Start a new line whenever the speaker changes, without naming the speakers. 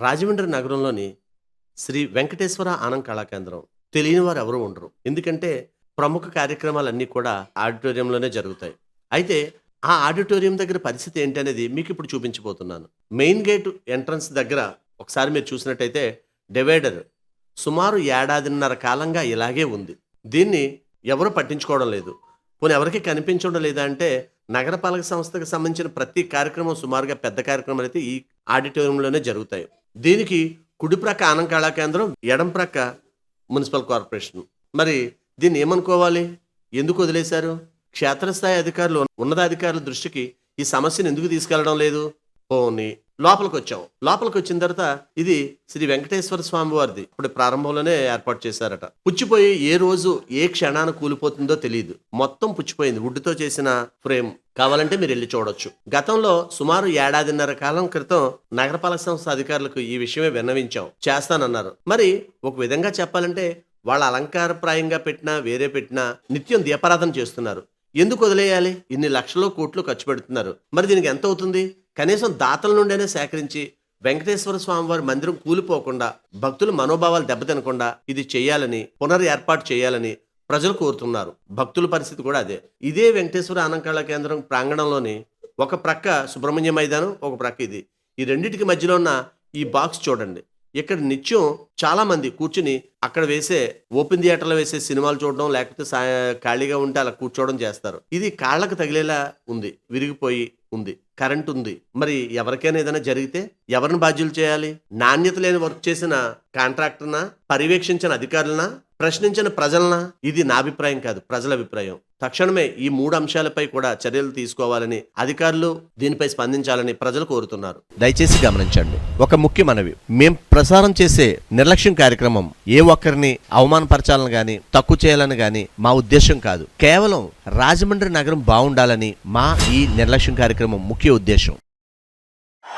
రాజమండ్రి నగరంలోని శ్రీ వెంకటేశ్వర ఆనంద్ కళాకేంద్రం తెలియని వారు ఎవరు ఉండరు. ఎందుకంటే ప్రముఖ కార్యక్రమాలన్నీ కూడా ఆడిటోరియంలోనే జరుగుతాయి. అయితే ఆ ఆడిటోరియం దగ్గర పరిస్థితి ఏంటి అనేది మీకు ఇప్పుడు చూపించబోతున్నాను. మెయిన్ గేట్ ఎంట్రన్స్ దగ్గర ఒకసారి మీరు చూసినట్టయితే డివైడర్ సుమారు ఏడాదిన్నర కాలంగా ఇలాగే ఉంది. దీన్ని ఎవరు పట్టించుకోవడం లేదు. పోనీ ఎవరికి కనిపించడం లేదా అంటే నగరపాలక సంస్థకు సంబంధించిన ప్రతి కార్యక్రమం సుమారుగా పెద్ద కార్యక్రమాలు అయితే ఈ ఆడిటోరియంలోనే జరుగుతాయి. దీనికి కుడిప్రక్క ఆనం కళా కేంద్రం ఎడం ప్రక్క మున్సిపల్ కార్పొరేషన్. మరి దీన్ని ఏమనుకోవాలి? ఎందుకు వదిలేశారు? క్షేత్రస్థాయి అధికారులు ఉన్నతాధికారుల దృష్టికి ఈ సమస్యను ఎందుకు తీసుకెళ్ళడం లేదు? పోనీ లోపలికి వచ్చావు లోపలికి వచ్చిన తర్వాత ఇది శ్రీ వెంకటేశ్వర స్వామి వారిది. ఇప్పుడు ప్రారంభంలోనే ఏర్పాటు చేశారట. పుచ్చిపోయి ఏ రోజు ఏ క్షణాన కూలిపోతుందో తెలియదు మొత్తం పుచ్చిపోయింది. వుడ్తో చేసిన ఫ్రేమ్. కావాలంటే మీరు వెళ్ళి చూడొచ్చు. గతంలో సుమారు ఏడాదిన్నర కాలం క్రితం నగరపాలక సంస్థ అధికారులకు ఈ విషయమే విన్నవించాం. చేస్తానన్నారు. మరి ఒక విధంగా చెప్పాలంటే వాళ్ళ అలంకారప్రాయంగా పెట్టినా వేరే పెట్టినా నిత్యం దీపారాధన చేస్తున్నారు. ఎందుకు వదిలేయాలి? ఇన్ని లక్షలు కోట్లు ఖర్చు పెడుతున్నారు. మరి దీనికి ఎంత అవుతుంది కనీసం దాతల నుండైనా సేకరించి వెంకటేశ్వర స్వామి వారి మందిరం కూలిపోకుండా భక్తుల మనోభావాలు దెబ్బతినకుండా ఇది చేయాలని పునర్ ఏర్పాటు చేయాలని ప్రజలు కోరుతున్నారు. భక్తుల పరిస్థితి కూడా అదే. ఇదే వెంకటేశ్వర ఆనంకళ కేంద్రం ప్రాంగణంలోని ఒక ప్రక్క సుబ్రహ్మణ్య మైదానం ఒక ప్రక్క ఇది. ఈ రెండింటికి మధ్యలో ఉన్న ఈ బాక్స్ చూడండి. ఇక్కడ నిత్యం చాలా మంది కూర్చుని అక్కడ వేసే ఓపెన్ థియేటర్లో వేసే సినిమాలు చూడడం లేకపోతే సా- ఖాళీగా ఉంటే అలా కూర్చోవడం చేస్తారు. ఇది కాళ్ళకు తగిలేలా ఉంది విరిగిపోయి ఉంది. కరెంట్ ఉంది. మరి ఎవరికైనా ఏదైనా జరిగితే ఎవరిని బాధ్యులు చేయాలి? నాణ్యత లేని వర్క్ చేసిన కాంట్రాక్టర్నా? పర్యవేక్షించిన అధికారులనా? ప్రశ్నించిన ప్రజలనా? ఇది నా అభిప్రాయం కాదు ప్రజల అభిప్రాయం. తక్షణమే ఈ మూడు అంశాలపై కూడా చర్యలు తీసుకోవాలని అధికారులు దీనిపై స్పందించాలని ప్రజలు కోరుతున్నారు. దయచేసి గమనించండి ఒక ముఖ్య మనవి. మేం ప్రసారం చేసే నిర్లక్ష్యం కార్యక్రమం ఏ ఒక్కరిని అవమానపరచాలని గాని తక్కువ చేయాలని గాని మా ఉద్దేశం కాదు. కేవలం రాజమండ్రి నగరం బాగుండాలని మా ఈ నిర్లక్ష్యం కార్యక్రమం ముఖ్య ఉద్దేశం.